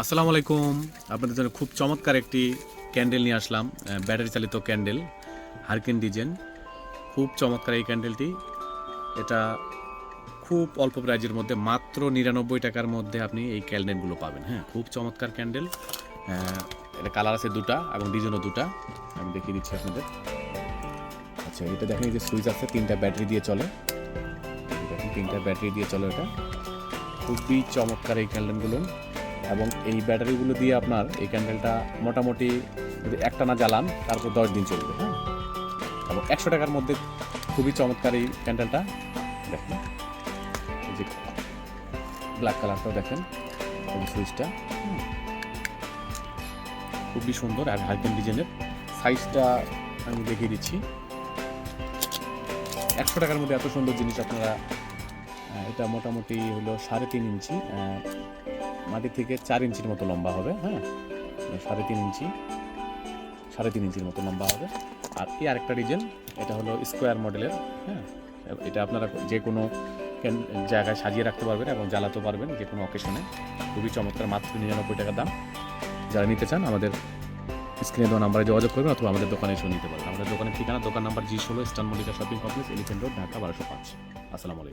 আসসালামু আলাইকুম। আপনাদের জন্য খুব চমৎকার একটি ক্যান্ডেল নিয়ে আসলাম ব্যাটারি চালিত ক্যান্ডেল, হারকিন ডিজেন। খুব চমৎকার এই ক্যান্ডেলটি। এটা খুব অল্প প্রাইজের মধ্যে, মাত্র নিরানব্বই টাকার মধ্যে আপনি এই ক্যান্ডেলগুলো পাবেন। হ্যাঁ খুব চমৎকার ক্যান্ডেল। এটা কালার আছে দুটা এবং ডিজাইনও দুটা। আমি দেখিয়ে দিচ্ছি আপনাদের। আচ্ছা এটা দেখেন এই যে সুইচ আছে, তিনটা ব্যাটারি দিয়ে চলে। তিনটা ব্যাটারি দিয়ে চলে এটা। খুবই চমৎকার এই ক্যান্ডেলগুলো। এবং এই ব্যাটারিগুলো দিয়ে আপনার এই ক্যান্ডেলটা মোটামুটি যদি একটা না জ্বালান, তারপর দশ দিন চলবে হ্যাঁ? এবং একশো টাকার মধ্যে খুবই চমৎকার এই ক্যান্ডেলটা দেখেন। যে ব্ল্যাক কালারটাও দেখেন সুইচটা খুবই সুন্দর আর হাইকেন ডিজাইনের। সাইজটা আমি দেখিয়ে দিচ্ছি। একশো টাকার মধ্যে এত সুন্দর জিনিস আপনারা এটা মোটামুটি হলো সাড়ে তিন ইঞ্চি মাটি থেকে চার ইঞ্চির মতো লম্বা হবে হ্যাঁ? সাড়ে তিন ইঞ্চি, সাড়ে তিন ইঞ্চির মতো লম্বা হবে। আর এই আরেকটা ডিজাইন এটা হলো স্কোয়ার মডেলের হ্যাঁ? এটা আপনারা যে কোনো জায়গায় সাজিয়ে রাখতে পারবেন এবং জ্বালাতে পারবেন যে কোনো অকেশনে খুবই চমৎকার, মাত্র নিরানব্বই টাকা দাম। যারা নিতে চান, আমাদের স্ক্রিনে দেওয়া নাম্বারে যোগাযোগ করবেন অথবা আমাদের দোকানে এসেও নিতে পারবেন। আমাদের দোকানের ঠিকানা, দোকান নাম্বার জি ষোলো স্টান Mallika shopping complex elephant road Dhaka বারোশো পাঁচ। আসসালামু আলাইকুম।